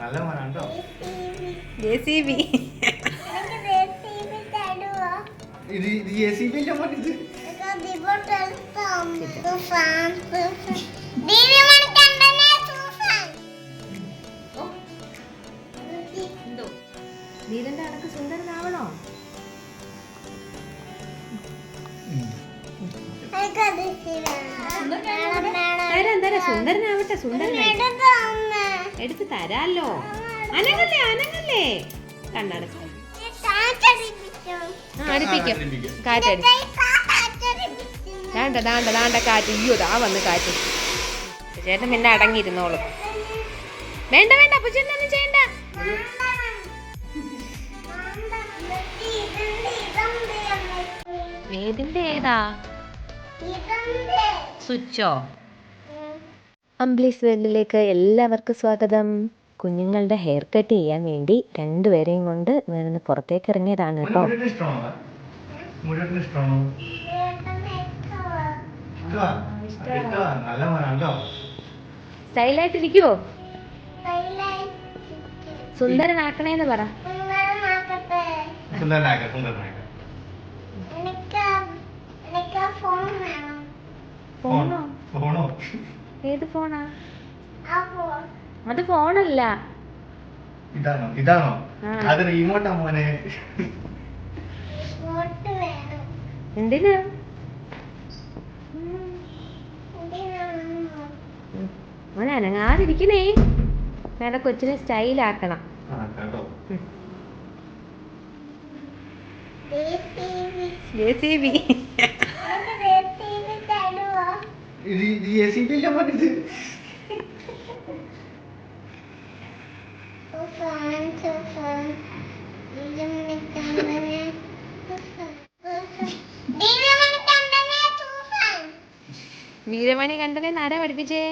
നല്ല മണം കേട്ടോ ജെ സി ബി. ഇത് ഇത് ജെ സി ബി അല്ലേ മോനെ ഇത്. എന്തോ നീലന്റെ അടക്ക് സുന്ദരനാവണോ തരാം തരാം സുന്ദരനാവട്ടെ? സുന്ദരനാവട്ടെ എടുത്ത് തരാല്ലോ. അനങ്ങല്ലേ അനങ്ങല്ലേ. കണ്ണടച്ച് ആ അടുപ്പിക്കും. കാറ്റടി ദാണ്ട ദാണ്ട ദാണ്ട കാറ്റ്. അയ്യോ ദാ വന്ന് കാറ്റ്. ചേട്ടൻ പിന്നെ അടങ്ങിയിരുന്നോളും. വേണ്ട വേണ്ട അപ്പച്ചേട്ടനൊന്നും ചെയ്യണ്ട. ഏതിന്റെ ഏതാ? സ്വിച്ചോ? അംബ്ലീസ് വേൾഡിലേക്ക് എല്ലാവർക്കും സ്വാഗതം. കുഞ്ഞുങ്ങളുടെ ഹെയർ കട്ട് ചെയ്യാൻ വേണ്ടി രണ്ടുപേരെയും കൊണ്ട് നിന്ന് പുറത്തേക്ക് ഇറങ്ങിയതാണ് കേട്ടോ. സ്റ്റൈലായിട്ടിരിക്കുവോ? സുന്ദരനാക്കണേന്ന് പറ. സുന്ദരനാക്ക ഫോണോ ഏത് ഫോണാ? അത് ഫോണല്ല. ഇതാണോ? ഇതാണോ. അത് റിമോട്ടാ മോനെ. എന്തിനാ? മോനെ അനങ്ങാതിരിക്കണേ. മേലെ കൊച്ചിനെ സ്റ്റൈലാക്കണം. ജെ സി ബി ഇത് ഇത് ജെ സി ബി വീരമണി കണ്ടനെ ആരാ പഠിപ്പിച്ചേ.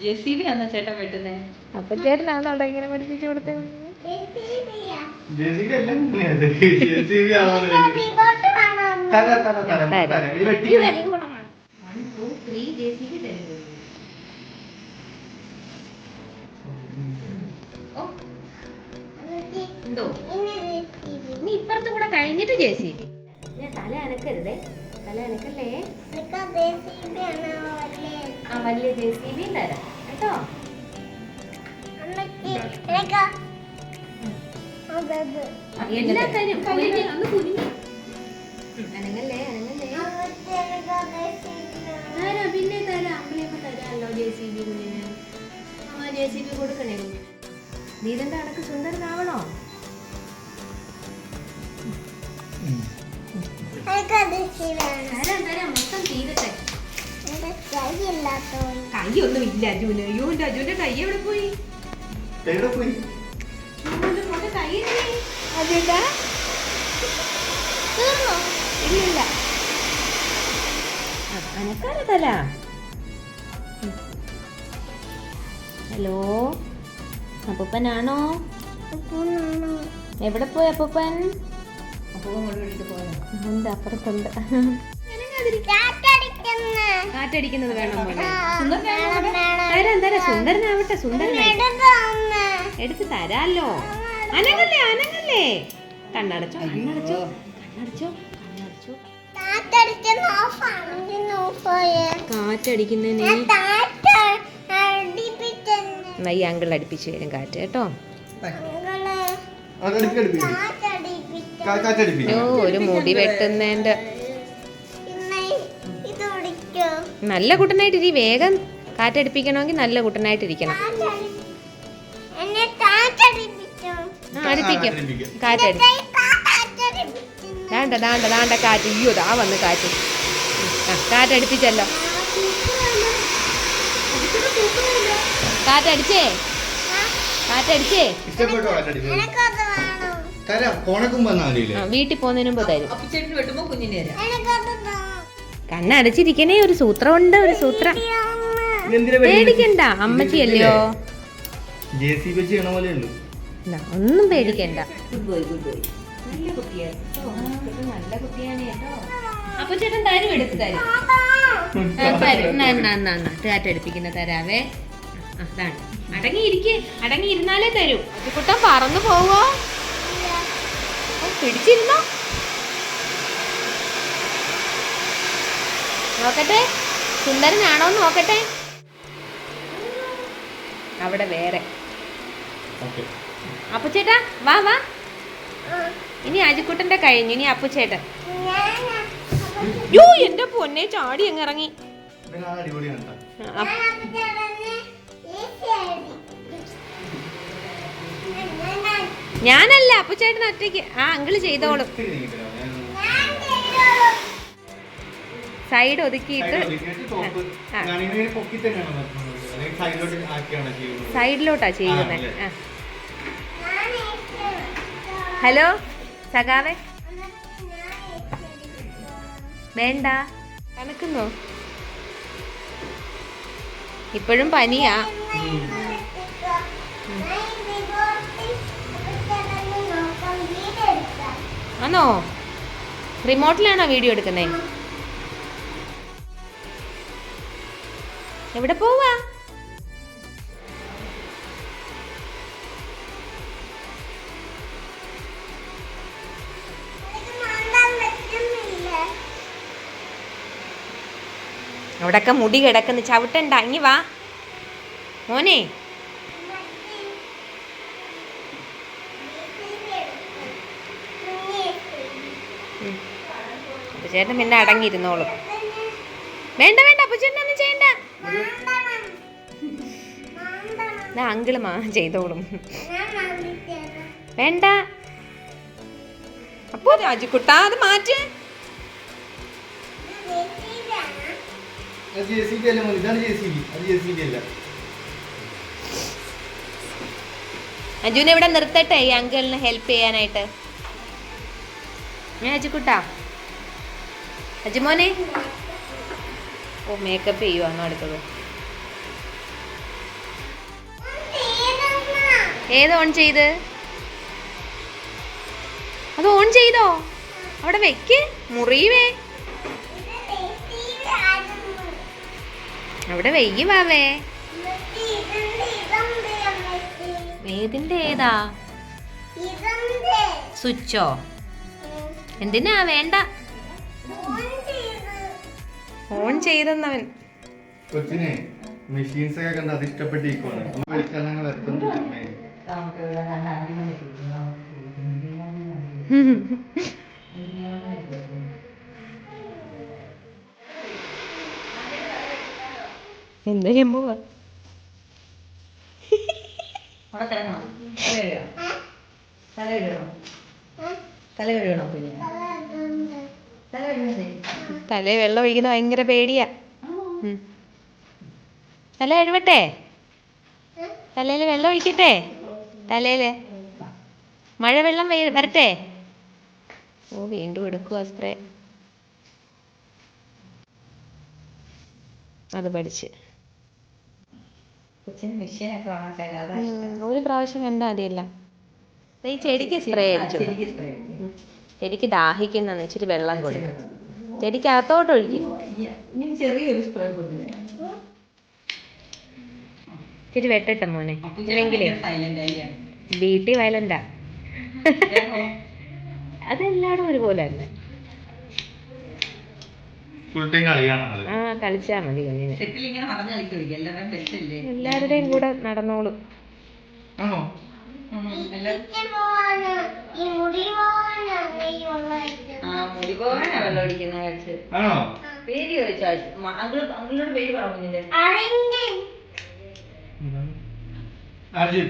ജെ സി ബി ആണോ ചേട്ടൻ വെട്ടുന്നേ അപ്പൊ ചേട്ടനാണോ അവിടെ ഇങ്ങനെ പഠിപ്പിച്ചു കൊടുത്തത് J C B J C B ആണോ എന്തോ? നീ ഇപ്പുറത്ത് കൂടെ കഴിഞ്ഞിട്ട് ജെ സി ബി ഞാൻ തല അനക്കരുതേ. തല അനക്കല്ലേ? ആ വലിയ? ജെ സി ബി തരാം. കേട്ടോ? എല്ലാ എല്ലാം തരും. തരാം പിന്നെ തരാം. അമ്പിളിയമ്മ തരാമല്ലോ ജെ സി ബി കുഞ്ഞിന് അമ്മ ജെ സി ബി കൊടുക്കണേ. കുഞ്ഞിന് നീതന്റെ അടക്ക് സുന്ദരനാവണോ? തരാം തരാം. മൊത്തം തീരട്ടെ. കൈയൊന്നും ഇല്ല അജുന് അയ്യോ എന്റെ അജുന്റെ കൈ എവിടെ പോയി? എവിടെ പോയി? കൈ എവിടെ? അജുട്ടാ തല ഹലോ? അപ്പൂപ്പനാണോ? എവിടെ പോയി അപ്പൂപ്പൻ? ഉണ്ട് അപ്പുറത്തുണ്ട്. കാറ്റടിക്കുന്നത് വേണം മോനെ തരാം തരാം. സുന്ദരനാവട്ടെ എടുത്ത് തരാല്ലോ അനങ്ങല്ലേ അനങ്ങല്ലേ. കണ്ണടച്ചോ കണ്ണടച്ചോ കണ്ണടച്ചോ. കാറ്റടിക്കുന്നതിന്? ഈ അങ്കിൾ അടുപ്പിച്ച് വരും കാറ്റ് കേട്ടോ? കാറ്റടിപ്പിക്കും. ഓ ഒരു മുടി വെട്ടുന്നതിന്റെ. നല്ല കുട്ടനായിട്ടിരി വേഗം കാറ്റടിപ്പിക്കണമെങ്കിൽ നല്ല കുട്ടനായിട്ടിരിക്കണം. ആ അടുപ്പിക്കും. കാറ്റടി ദാണ്ട ദാണ്ട ദാണ്ട കാറ്റ്. അയ്യോ ദാ വന്ന് കാറ്റ്. ആ കാറ്റടിപ്പിച്ചല്ലോ കാറ്റടിച്ചേ? കാറ്റടിച്ചേ? ഇഷ്ടപ്പെട്ടോ വീട്ടിൽ പോകുന്നതിന് മുമ്പ് തരും. കണ്ണടച്ചിരിക്കണേ ഒരു സൂത്രമുണ്ട് ഒരു സൂത്രം. ഇതെന്തിനാ പേടിക്കണ്ട അമ്മച്ചിയല്ലയോ? ഒന്നും പേടിക്കണ്ട. Good boy good boy. നല്ല നല്ല കുട്ടിയാണ് കേട്ടോ അപ്പൊ ചേട്ടൻ തരും എടുത്ത് തരും. എന്നാ. കാറ്റടിപ്പിക്കുന്ന തരാവേ. അതാണ്. അടങ്ങിയിരിക്കെ. അടങ്ങിയിരുന്നാലേ തരൂ. കുട്ടൻ പറന്നു പോവോ? പിടിച്ചിരുന്നോ? നോക്കട്ടെ. സുന്ദരനാണോ എന്ന് നോക്കട്ടെ. അവിടെ വേറെ. അപ്പൊ ചേട്ടാ വാ വാ. ഇനി അജിക്കുട്ടന്റെ കഴിഞ്ഞു ഇനി അപ്പുച്ചേട്ടൻ. യോ എന്റെ പൊന്നെ ചാടി അങ്ങ് ഇറങ്ങി. ഞാനല്ല അപ്പുച്ചേട്ടൻ ഒറ്റയ്ക്ക്. ആ അങ്കിൾ ചെയ്തോളും. സൈഡ് ഒതുക്കിയിട്ട്? സൈഡിലോട്ട് ചെയ്യുന്നത്. ഹലോ? സഖാവേ? വേണ്ട. കണക്കുന്നോ ഇപ്പോഴും പനിയാ. ആണോ റിമോട്ടിലാണോ വീഡിയോ എടുക്കുന്നേ? എവിടെ പോവാ? അവിടൊക്കെ മുടി കിടക്കുന്നു. ചവിട്ടണ്ട. ഇനി വാ. മോനെ. ചേട്ടൻ പിന്നെ അടങ്ങിയിരുന്നോളും. വേണ്ട വേണ്ട. അപ്പുചേട്ടൻ ഒന്നും ചെയ്യണ്ട. അങ്കിൾ മാ ചെയ്തോളും. വേണ്ട. അപ്പോ രാജിക്കുട്ടാ അത് മാറ്റ്. അത് ബി അല്ല മോനെ, ഇതാണ് JCB. അത് JCB അല്ല. അജുവിനെ ഇവിടെ നിർത്തട്ടെ ഈ അങ്കിളിന് ഹെൽപ്പ് ചെയ്യാനായിട്ട്. അജുക്കുട്ടാ? അജുമോനെ ഓ മേക്കപ്പ് ചെയ്യുവാണോ അടുത്തത് ഏത് ഓൺ ചെയ്ത്? അത് ഓൺ ചെയ്തോ? അവിടെ വെക്ക് മുറിയുവേ അവിടെ വാവേ ഏതിന്റെ ഏതാ സ്വിച്ചോ? എന്തിനാ വേണ്ട? ഓൺ ചെയ്തെന്നവൻ. കൊച്ചിനെ മെഷീൻസ് ഒക്കെ കണ്ട് അത് ഇഷ്ടപ്പെട്ടിരിക്കുവാണ് വിളിച്ചാൽ നമുക്ക് ഇവിടെ നല്ല അടിപൊളി കിട്ടുന്നു. എന്താ ചെയ്യുമ്പോ അവിടെ കിടക്കണം തല കഴുകണം തല കഴുകണം തല കഴുകണം പിന്നെ? തല പോവാ തലേ വെള്ളം ഒഴിക്കുന്ന ഭയങ്കര പേടിയാ. തല കഴുവട്ടെ? തലയിൽ വെള്ളം ഒഴിക്കട്ടെ? തലയിൽ. മഴ വെള്ളം വരട്ടെ? ഓ വീണ്ടും എടുക്കുക സ്പ്രേ അത് പഠിച്ച്. കൊച്ചിന് മെഷീനൊക്കെ ഓണാക്കാൻ അതാ ഉം, ഒരു പ്രാവശ്യം കണ്ടാൽ മതിയല്ല. ഈ ചെടിക്ക് സ്പ്രേ അടിച്ചു? ചെടിക്ക് സ്പ്രേ ചെടിക്ക് ദാഹിക്കുന്ന ഇച്ചിരി വെള്ളം കൊടുക്കും. ചെടിക്ക് അകത്തോട്ട് ഒഴിക്കും. ഇനി ചെറിയൊരു സ്പ്രേ ഇച്ചിരി വെട്ടട്ടെ മോനെ. ഇല്ലെങ്കിലേ സൈലന്റ് വീട്ടിൽ വയലണ്ടാ അതെല്ലാടും ഒരുപോലെ തന്നെ. ഫുൾ ടൈം കളിയാണ് ആ കളിച്ചാ മതി കുഞ്ഞിന്. എല്ലാവരും എല്ലാവരുടെയും കൂടെ നടന്നോളും. ആണോ? ആ മുടി പോകാനാ വെള്ളം അടിക്കുന്ന കഴിച്ച് ആണോ? പേര് ചോദിച്ചാ? അങ്കിൾ അങ്കിളിനോട് പേര് പറഞ്ഞില്ലേ അർജുൻ.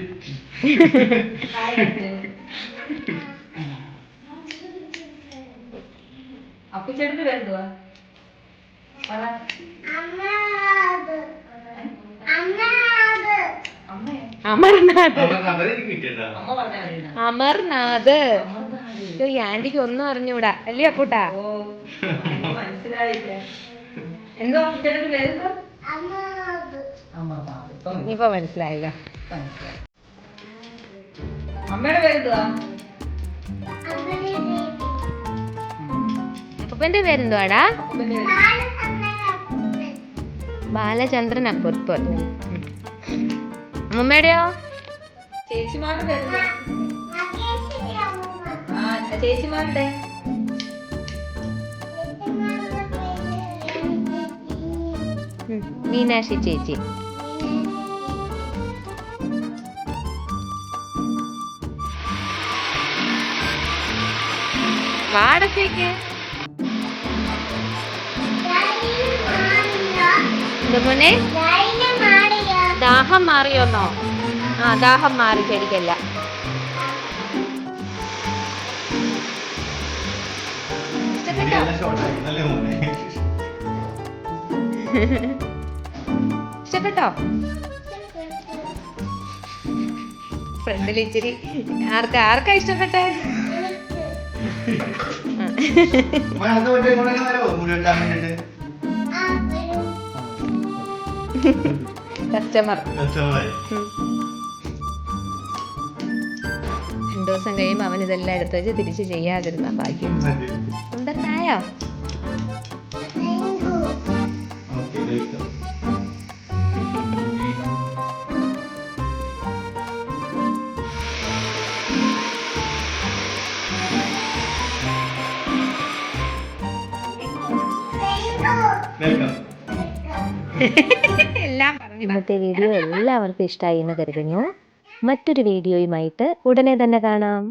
അപ്പുച്ചേട്ടന്റെ പേരെന്തുവാ? അമർനാഥ്. അമർനാഥ് അയ്യോ, ഈ ആന്റിക്ക് ഒന്നും അറിഞ്ഞൂടാ. അല്ലേ അപ്പൂട്ടാ? എന്തോ ഇപ്പൊ ഇനിയിപ്പോ മനസ്സിലായില്ല. മനസ്സിലായി. അമ്മയുടെ പേരെന്തുവാ? അപ്പൂപ്പന്റെ പേരെന്തുവാടാ? ബാലചന്ദ്രൻ അപ്പൂപ്പൻ അമ്മൂമ്മയുടെയോ ചേച്ചിമാരുടെ ചേച്ചിമാരുടെ മീനാക്ഷി ചേച്ചി. വാടത്തേക്ക് മോനെ ദാഹം മാറിയോന്നോ? ആ ദാഹം മാറി ശരിക്കല്ല. ഇഷ്ടപ്പെട്ടോ? ഫ്രണ്ടിൽ ഇച്ചിരി ആർക്കാ ആർക്കാ ഇഷ്ടപ്പെട്ട? മോനെ, കസ്റ്റമർ. രണ്ടു ദിവസം കഴിയുമ്പോൾ അവൻ ഇതെല്ലാം എടുത്തു വെച്ച് തിരിച്ച് ചെയ്യാതിരുന്ന ഭാഗ്യം. ഉണ്ടായോ സുന്ദരനായോ ഇന്നത്തെ വീഡിയോ എല്ലാവർക്കും ഇഷ്ടമായി എന്ന് കരുതുന്നു. മറ്റൊരു വീഡിയോയുമായിട്ട് ഉടനെ തന്നെ കാണാം.